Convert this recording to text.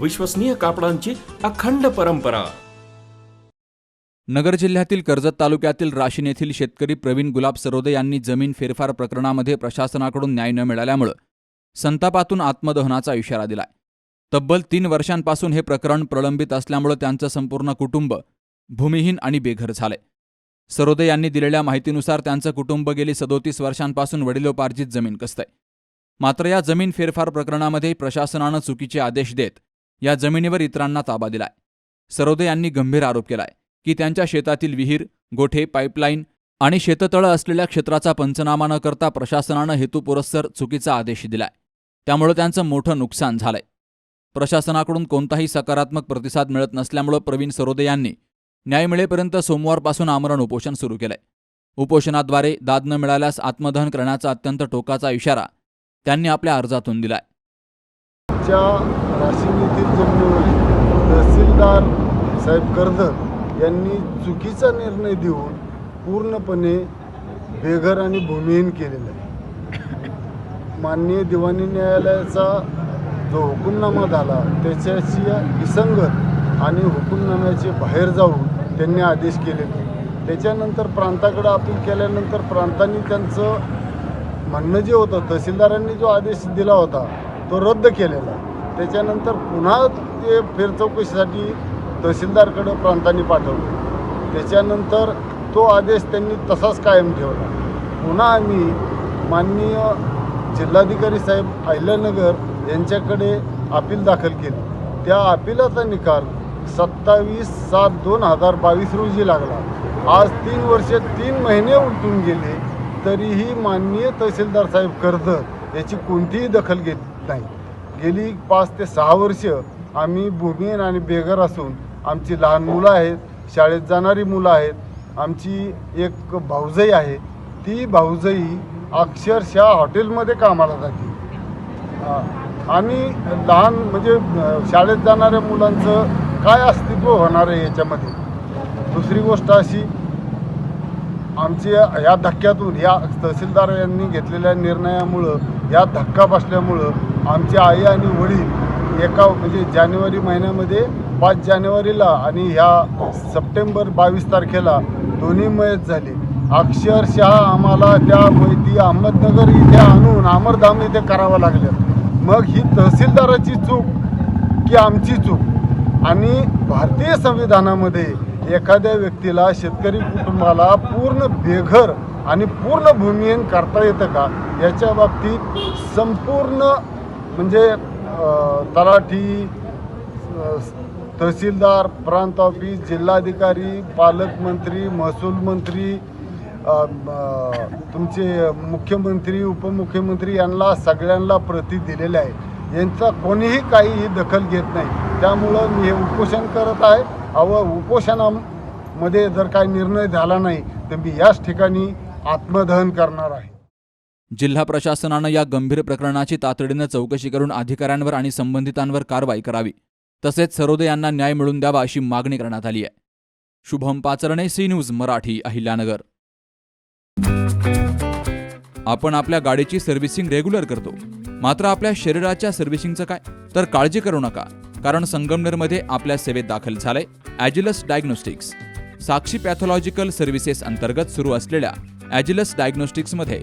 विश्वसनीय कापडांची अखंड परंपरा. नगर जिल्ह्यातील कर्जत तालुक्यातील राशीन येथील शेतकरी प्रवीण गुलाब सरोदे यांनी जमीन फेरफार प्रकरणामध्ये प्रशासनाकडून न्याय न मिळाल्यामुळं संतापातून आत्मदहनाचा इशारा दिलाय. तब्बल तीन वर्षांपासून हे प्रकरण प्रलंबित असल्यामुळं त्यांचं संपूर्ण कुटुंब भूमिहीन आणि बेघर झालंय. सरोदे यांनी दिलेल्या माहितीनुसार त्यांचं कुटुंब गेली सदोतीस वर्षांपासून वडिलोपार्जित जमीन कसतंय. मात्र या जमीन फेरफार प्रकरणामध्ये प्रशासनानं चुकीचे आदेश देत या जमिनीवर इतरांना ताबा दिलाय. सरोदे यांनी गंभीर आरोप केलाय की त्यांच्या शेतातील विहीर गोठे पाईपलाईन आणि शेततळं असलेल्या क्षेत्राचा पंचनामा न करता प्रशासनानं हेतुपुरस्सर चुकीचा आदेश दिलाय. त्यामुळं त्यांचं मोठं नुकसान झालंय. प्रशासनाकडून कोणताही सकारात्मक प्रतिसाद मिळत नसल्यामुळं प्रवीण सरोदे यांनी न्याय मिळेपर्यंत सोमवारपासून आमरण उपोषण सुरू केलंय. उपोषणाद्वारे दाद न मिळाल्यास आत्मदहन करण्याचा अत्यंत टोकाचा इशारा त्यांनी आपल्या अर्जातून दिलाय. च्या जमिनीवरील तहसीलदार साहेब कर्धन यांनी चुकीचा निर्णय देऊन पूर्णपणे बेघर आणि भूमिहीन केलेला आहे. माननीय दिवाणी न्यायालयाचा जो हुकुमनामा झाला त्याच्याशी विसंगत आणि हुकुमनाम्याचे बाहेर जाऊन त्यांनी आदेश केलेले त्याच्यानंतर प्रांताकडं अपील केल्यानंतर प्रांतांनी त्यांचं म्हणणं जे होतं तहसीलदारांनी जो आदेश दिला होता तो रद्द केलेला त्याच्यानंतर पुन्हा ते फेरचौकशीसाठी तहसीलदारकडं प्रांतांनी पाठवलं. त्याच्यानंतर तो आदेश त्यांनी तसाच कायम ठेवला. पुन्हा आम्ही माननीय जिल्हाधिकारी साहेब अहिल्यानगर यांच्याकडे अपील दाखल केली. त्या अपिलाचा निकाल सत्तावीस सात दोन हजार बावीस रोजी लागला. आज तीन वर्ष तीन महिने उलटून गेले तरीही माननीय तहसीलदार साहेब कर्ज याची कोणतीही दखल घेत नाही. गेली पाच ते सहा वर्ष आम्ही भूमिहीन आणि बेघर असून आमची लहान मुलं आहेत शाळेत जाणारी मुलं आहेत आमची एक भाऊजई आहे ती भाऊजई अक्षरशः हॉटेलमध्ये कामाला जाते. आणि लहान म्हणजे शाळेत जाणाऱ्या मुलांचं काय अस्तित्व होणार आहे याच्यामध्ये? दुसरी गोष्ट अशी आमची या धक्क्यातून या तहसीलदार यांनी घेतलेल्या निर्णयामुळं या धक्का बसल्यामुळं आमची आई आणि वडील एका म्हणजे जानेवारी महिन्यामध्ये पाच जानेवारीला आणि ह्या सप्टेंबर बावीस तारखेला दोन्ही मयत झाली. अक्षरशः आम्हाला त्या वैदी अहमदनगर इथे आणून अमरधाम इथे करावं लागलं. मग ही तहसीलदाराची चूक की आमची चूक? आणि भारतीय संविधानामध्ये एखाद्या व्यक्तीला शेतकरी कुटुंबाला पूर्ण बेघर आणि पूर्ण भूमिहीन करता येतं का? याच्या बाबतीत संपूर्ण म्हणजे तलाठी तहसीलदार प्रांत ऑफिस जिल्हाधिकारी पालकमंत्री महसूल मंत्री तुमचे मुख्यमंत्री उपमुख्यमंत्री यांना सगळ्यांना प्रती दिलेल्या आहे यांचा कोणीही काहीही दखल घेत नाही. त्यामुळं मी हे उपोषण करत आहे. अव उपोषणामध्ये जर काही निर्णय झाला नाही तर मी याच ठिकाणी आत्मदहन करणार आहे. जिल्हा प्रशासनानं या गंभीर प्रकरणाची तातडीनं चौकशी करून अधिकाऱ्यांवर आणि संबंधितांवर कारवाई करावी. तसेच सरोदे यांना न्याय मिळून द्यावा अशी मागणी करण्यात आली आहे. Shubham Pacharne C news Marathi Ahilyanagar. आपण आपल्या गाडीची सर्व्हिसिंग रेग्युलर करतो. मात्र आपल्या शरीराच्या सर्व्हिसिंगचं काय? तर काळजी करू नका. कारण संगमनेरमध्ये आपल्या सेवेत दाखल झालंय Agilus diagnostics. Sakshi pathological services अंतर्गत सुरू असलेल्या ॲजिलस डायग्नोस्टिक्समध्ये